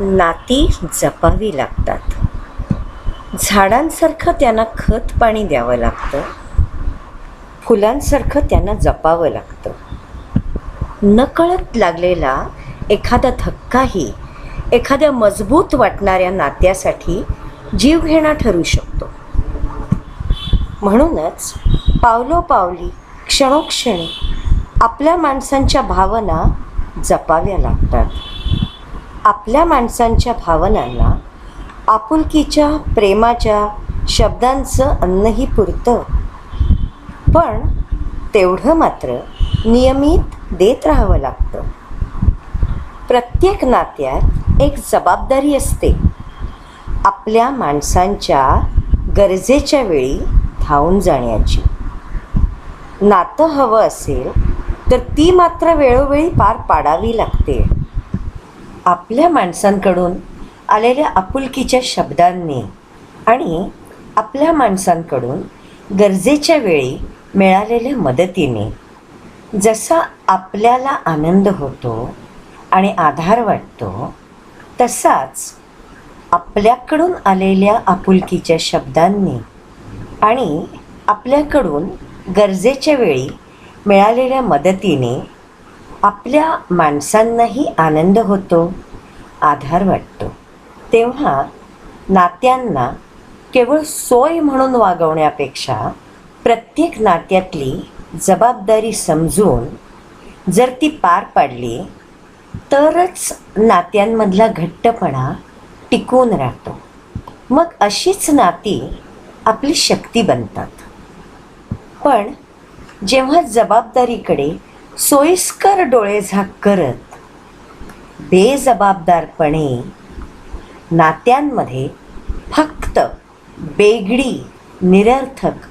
नाती जपावी लागतात. झाडांसारखं त्यांना खत पाणी द्यावं लागतं. फुलांसारखं त्यांना जपावं लागतं. नकळत लागलेला एखादा धक्काही एखाद्या मजबूत वाटणाऱ्या नात्यासाठी जीवघेणा ठरू शकतो. म्हणूनच पावलोपावली क्षणोक्षणी आपल्या माणसांच्या भावना जपाव्या लागतात. आपल्या माणसांच्या भावनांना आपुलकीच्या प्रेमाच्या शब्दांचं अन्नही पुरतं. पण तेवढं मात्र नियमित देत राहावं लागतं. प्रत्येक नात्यात एक जबाबदारी असते. आपल्या माणसांच्या गरजेच्या वेळी धावून जाण्याची. नातं हवं असेल तर ती मात्र वेळोवेळी पार पाडावी लागते. आपल्या माणसांकडून आलेल्या आपुलकीच्या शब्दांनी आणि आपल्या माणसांकडून गरजेच्या वेळी मिळालेल्या मदतीने जसा आपल्याला आनंद होतो आणि आधार वाटतो तसाच आपल्याकडून आलेल्या आपुलकीच्या शब्दांनी आणि आपल्याकडून गरजेच्या वेळी मिळालेल्या मदतीने आपल्या माणसांनाही आनंद होतो आधार वाटतो. तेव्हा नात्यांना केवळ सोय म्हणून वागवण्यापेक्षा प्रत्येक नात्यातली जबाबदारी समजून जर ती पार पाडली तरच नात्यांमधला घट्टपणा टिकून राहतो. मग अशीच नाती आपली शक्ती बनतात. पण जेव्हा जबाबदारीकडे सोयीस्कर डोळे झाक करत बेजबाबदारपणे नात्यांमध्ये फक्त बेगडी निरर्थक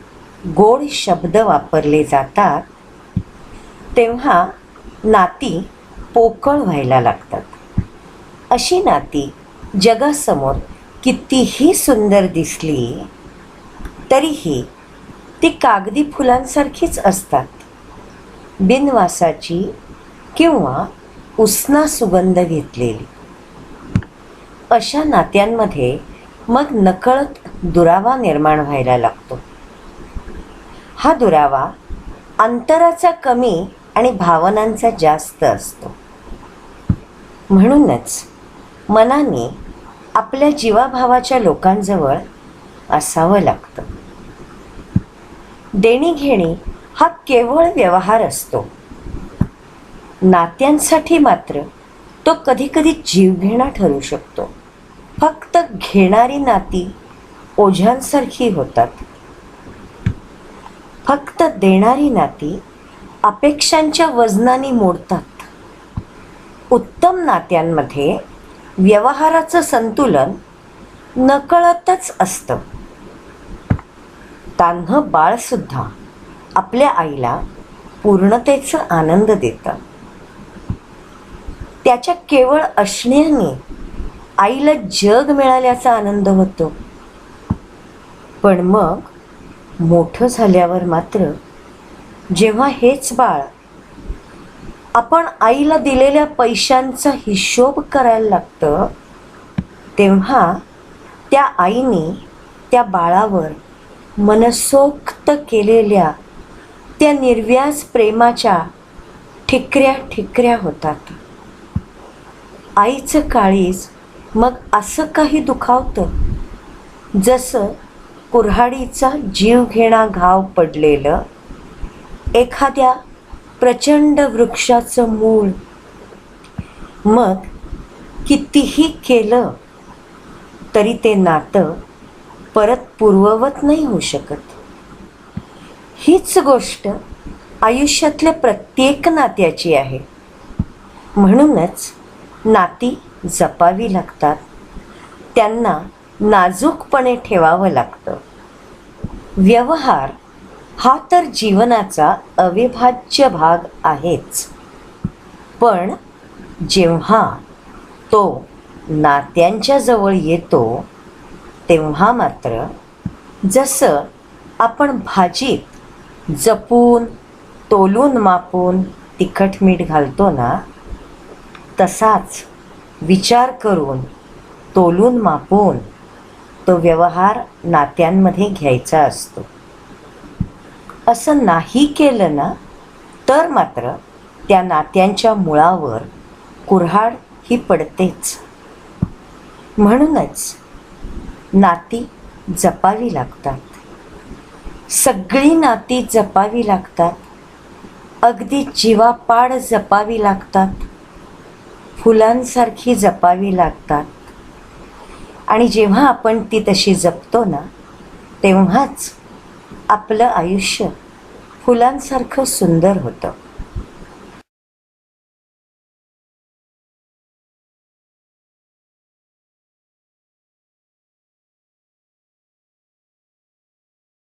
गोड शब्द वापरले जातात तेव्हा नाती पोकळ व्हायला लागतात. अशी नाती जगासमोर कितीही सुंदर दिसली तरीही ती कागदी फुलांसारखीच असतात. बिनवासाची किंवा उसना सुगंध घेतलेली. अशा नात्यांमध्ये मग नकळत दुरावा निर्माण व्हायला लागतो. हा दुरावा अंतराचा कमी आणि भावनांचा जास्त असतो. म्हणूनच मनाने आपल्या जीवाभावाच्या लोकांजवळ असावं लागतं. देणीघेणी हा केवळ व्यवहार असतो. नात्यांसाठी मात्र तो कधीकधी जीवघेणा ठरू शकतो. फक्त घेणारी नाती ओझ्यांसारखी होतात. फक्त देणारी नाती अपेक्षांच्या वजनाने मोडतात. उत्तम नात्यांमध्ये व्यवहाराचं संतुलन नकळतच असतं. तान्ह बाळसुद्धा आपल्या आईला पूर्णतेचं आनंद देतं. त्याच्या केवळ असण्याने आईला जग मिळाल्याचा आनंद होतो. पण मग मोठं झाल्यावर मात्र जेव्हा हेच बाळ आपण आईला दिलेल्या पैशांचा हिशोब करायला लागतं तेव्हा त्या आईने त्या बाळावर मनसोक्त केलेल्या त्या निर्व्याज प्रेमाच्या ठिकऱ्या ठिकऱ्या होतात. आईचं काळीज मग असं काही दुखावतं? जसं कुऱ्हाडीचा जीवघेणा घाव पडलेलं एखाद्या प्रचंड वृक्षाचं मूळ. मग कितीही केलं तरी ते नातं परत पूर्ववत नाही होऊ शकत. हीच गोष्ट आयुष्यातल्या प्रत्येक नात्याची आहे. म्हणूनच नाती जपावी लागतात. त्यांना नाजूकपणे ठेवावं लागतं. व्यवहार हा तर जीवनाचा अविभाज्य भाग आहेच. पण जेव्हा तो नात्यांच्या जवळ येतो तेव्हा मात्र जसं आपण भाजीत जपून तोलून मापून तिखट मीठ घालतो ना तसाच विचार करून तोलून मापून तो व्यवहार नात्यांमध्ये घ्यायचा असतो. असं नाही केलं ना तर मात्र त्या नात्यांच्या मुळावर कुऱ्हाड ही पडतेच. म्हणूनच नाती जपावी लागतात. सगळी नाती जपावी लागतात. अगदी जीवापाड जपावी लागतात. फुलांसारखी जपावी लागतात. आणि जेव्हा आपण ती तशी जपतो ना तेव्हाच आपलं आयुष्य फुलांसारखं सुंदर होतं.